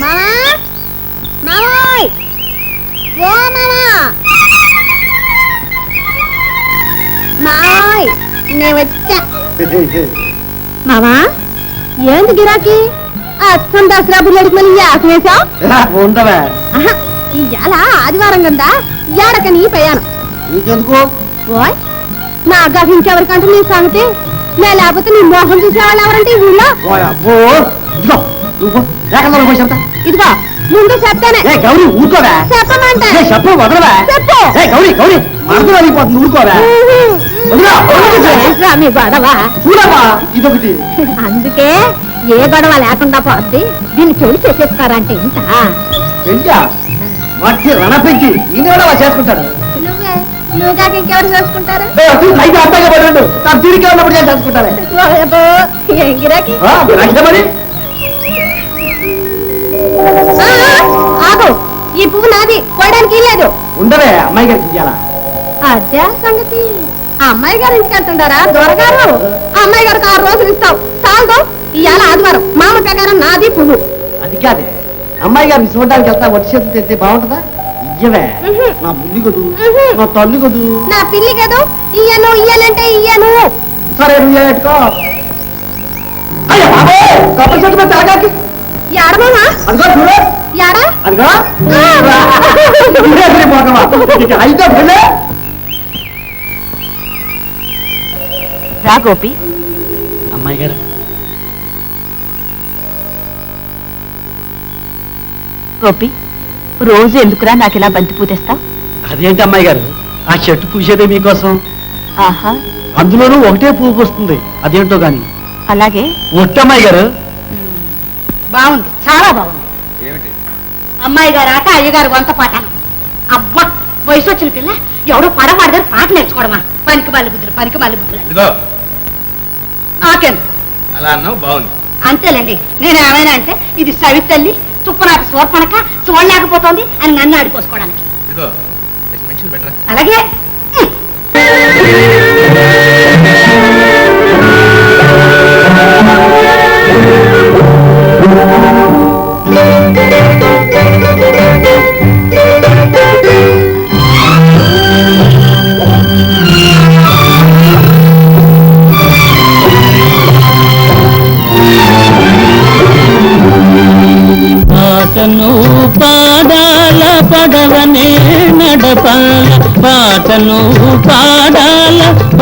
మామా? మామోయ్ ఓ మామా! మామోయ్ నేను వచ్చా. మామా? ఏంది గిరాకీ? అచ్చం దసరా బుల్లడికి మళ్ళీ యాసం వేసావు ఉండవే ఇవాళ ఆదివారం కదా ఏడక నీ ప్రయాణం. నీకెందుకు? ఓయ్ నా గది ఇంకెవరికంటే నీ సంగతి? నేను లేకపోతే నీ మోహం చూసేవాళ్ళు ఎవరంటే ఈ ఊళ్ళో? నువ్వు లేకుండా ఇదిగో ముందు చెప్తానే. ఏ గౌరీ ఊరుకోవా. చెప్పమంటే. ఏ చెప్పు వదలవా. చెప్పు. ఏ గౌరీ గౌరీ మరదలు. ఏంట్రా మీ గొడవ చూడమ్మా ఇదొకటి. అందుకే ఏ గొడవ లేకుండా పోద్ది. దీన్ని చెడు చేసేస్తారంటే ఇంత? పెంచా? రణ పెంచి ఈయన కూడా అలా చేసుకుంటాడు. నువ్వే నువ్వు కాక ఇంకెవరు చేసుకుంటారు? అయితే తీరిక ఉన్నప్పుడు నేను ఆగు. ఈ పువ్వు నాది. కోయడానికి లేదు. ఉండవే అమ్మాయి గారికి ఇయ్యాలా అదే సంగతి. ఆ అమ్మాయి గారు ఇంటికి వెళ్తుంటారా? దొరగారు. ఆ అమ్మాయి గారికి ఆరు రోజులు ఇస్తావు చాలు ఇవాళ ఆదివారం. మామ ప్రకారం నాది పువ్వు. అది కాదే. అమ్మాయి గారిని చూడడానికి వెళ్తా వచ్చి చేతులు తెస్తే బాగుంటుందా? ఇయ్యవే. నా బుల్లి కొదు. నా తల్లి కొదు. నా పిల్లి కదూ. ఇయ్యను ఇయ్యనంటే ఇయ్యను. సరే నువ్వు పెట్టుకో. అయ్యో బాబోయ్! కొబ్బరి చెట్టు మీద తాగాకి రా గోపి. అమ్మాయి గారు. గోపి రోజు ఎందుకురా నాకు ఇలా బంతి పూతేస్తావు? అదేంటి అమ్మాయి గారు? ఆ చెట్టు పూసేదే మీకోసం. ఆహా. అందులోనూ ఒకటే పువ్వు పూస్తుంది. అదేంటో గాని. అలాగే. ఒట్టమ్మాయి గారు. బాగుంది చాలా బాగుంది. అమ్మాయి గారు ఆట అయ్యగారు వంత పాటాను అబ్బా వయసు వచ్చిన పిల్ల ఎవడో పడబడదని పాట నేర్చుకోవడమా పనికి మల్లి బుద్ధులు పనికి మల్లి బుద్ధులు నాకేంది అలా అన్నావు బాగుంది. అంతేలేండి నేను ఏమైనా అంటే ఇది సవితల్లి తుప్పనాటి సోర్పణక చూడలేకపోతోంది అని నన్ను ఆడిపోసుకోవడానికి అలాగే.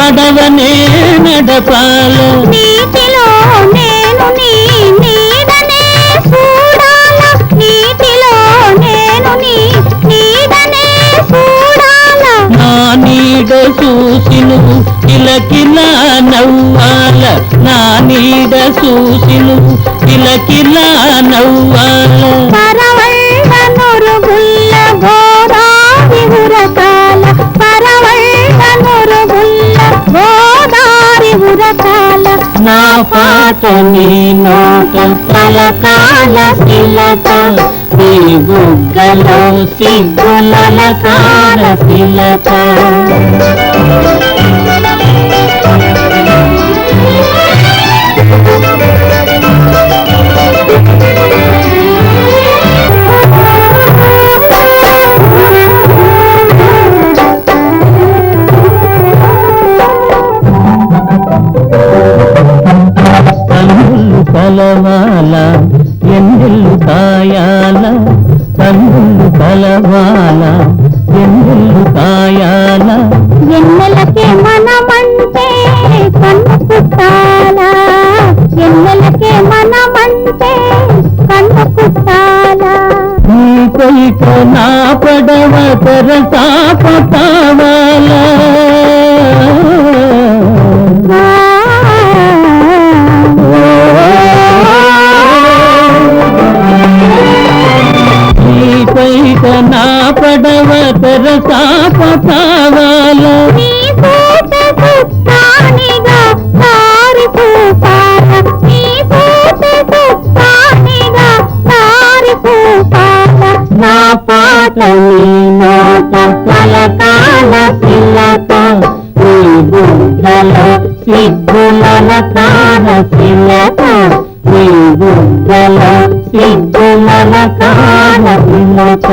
పడవనే నడపాల. నీటిలో నేను నీ నీడనే చూడాల. నీటిలో నేను నీ నీడనే చూడాల. నా నీడ చూసి నువ్వు కిలకిలా నవ్వాల. నా నీడ చూసి నువ్వు కిలకిలా నవ్వాల. నా పాట నీ నోట తలకాల శిలక నీ బుగ్గలో సిగ్గుల కాల శిలక కలవాల ఎన్నెల్లు కాయాల. ఎన్నెలకే మనమంటే కన్ను పుట్టాలా ఎన్నెలకే మనమంటే కన్ను పుట్టాలా నీ కొయిట నా పడవ తెరసాప కావాల నీ నోట కలకాల పిల్లత నీ బుద్ధలో సిగ్గుల కాల నీ బుద్ధలో సిద్ధుల కాల పిల్లచ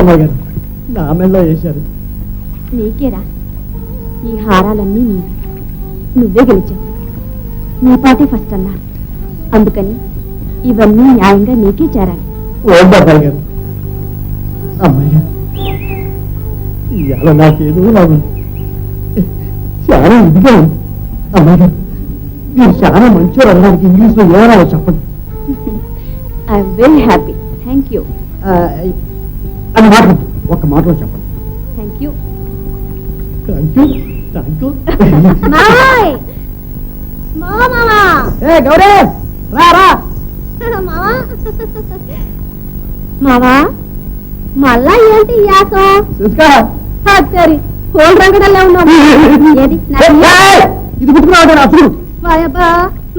ఏంటమ్మా గారు. నా మెల్లో వేశారు. నీకేరా? ఈ హారాలన్నీ నీవి. నువ్వే గెలిచావు. నీ పాటే ఫస్ట్ అన్నా. అందుకని ఇవన్నీ న్యాయంగా నీకే చేరాలి. గారు. అమ్మాయి గారు ఇవాళ నాకేదో చాలా ఇదిగా ఉంది. అమ్మాయి గారు మీరు చాలా అనడానికి ఇంగ్లీష్లో ఏమన్నా చెప్పండి. I'm very happy thank you అని మాట ఒక మాటలో చెప్పండి thank you thank you thank you మాయ్ మామా! ఏ గౌరీ! రా రా! మావా! మావా! మళ్ళా ఏంటి యాసం చూసుకో. సరి కోల్ రంగడల్లో ఉన్నాం ఏది? ఇది పుట్టుకున్నావు అసలు. వాయబ్బా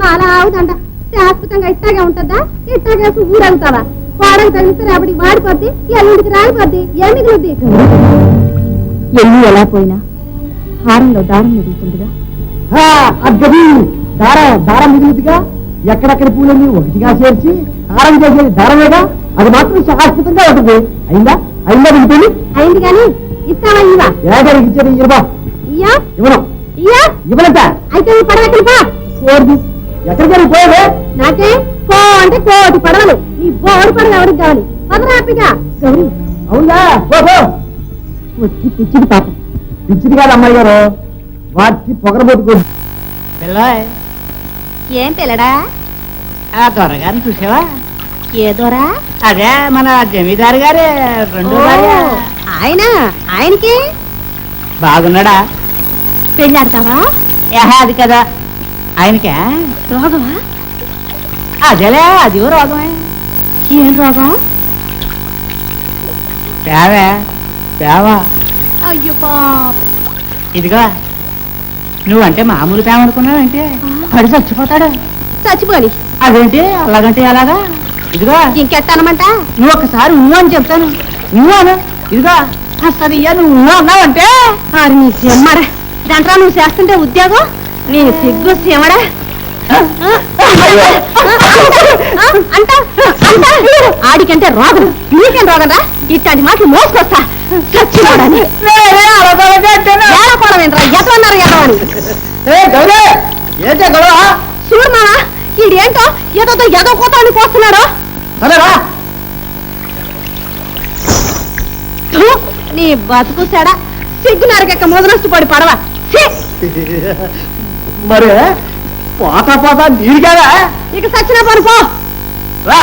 మాలా అవుదంట శాశ్వతంగా ఇట్టాగే ఉంటుందా? ఇట్టాగే ఊరవుతావా వాడకు తగిలిస్తే రేపటికి వాడిపోద్ది ఎల్లుండికి రాలిపోద్ది ఏం మిగులుద్ది? ఎలా పోయినా హారంలో దారం మిగులుతుందిగా. అద్దది. దారం దారం మిగులుతుగా ఎక్కడెక్కడ పూలన్నీ ఒకటిగా చేర్చి హారం చేసేది దారమేగా? అది మాత్రం శాశ్వతంగా ఉంటుంది. అయిందా? అయిందా మిగిలిపోయింది అయింది కానీ ఇస్తావా ఇవా ఏడాదికి ఇచ్చేది? ఇరవా ఇయ్యా? ఇవ్వను? ఇయ్యా? ఇవ్వనంట అయితే ఈ పడవ ఎక్కడికి ఎక్కడికి నాకే? కో అంటే కోటి పడవలు. పడవ ఎవరికి కావాలి? గౌరీ. అవునా? వచ్చి పిచ్చిది పాపం. పిచ్చిది కాదు అమ్మాయి గారు. వాటి పొగరబోతుకో పిల్లాయ్. ఏం పిల్లడా? ఆ దొరగారిని చూసావా? ఏదోరా? అదే మన జమీదారు గారే రెండో భార్య. ఆయన? ఆయనకి? బాగున్నాడా? పెళ్ళాడతావా? ఏహే అది కదా. ఆయనకే? రోగమా? అదేలే అది రోగమే. ఏం రోగం? పేవే పేవా అయ్యో పాప. ఇదిగో నువ్వంటే మామూలు పేమ అనుకున్నావంటే? పడి చచ్చిపోతాడు. చచ్చిపోని. అదేంటి? అలాగంటే అలాగా ఇదిగో. ఇంకెట్టనమంట నువ్వు ఒకసారి నువ్వు అని చెప్తాను. నువ్వు అను. ఇదిగో. అసలు ఇయ్య నువ్వు నువ్వు అన్నావంటే? ఆరు నీ సిమ్మడ దాంట్లో నువ్వు చేస్తుంటే ఉద్యోగం? నీ సిగ్గు సిమ్మడ ఆడికంటే రోగం నీకేం రోగం రా ఇట్లాంటి మాటలు మోసుకొస్తా. చచ్చిపోడని. ఏడకూడమేంట్రా ఎతన్నారు ఎదవని ఏ గౌరీ! ఏంటే చూడు ఈడేంటో ఏదో ఎదో కోతాన్ని కోస్తున్నాడు. సరేరా నీ బతుకు సెడ సిగ్గు నరకెక్క మొదలొస్తుపడి పడవ! మరి పోతా పోతా నీరు కదా? ఇక సచిన పని పో. రా.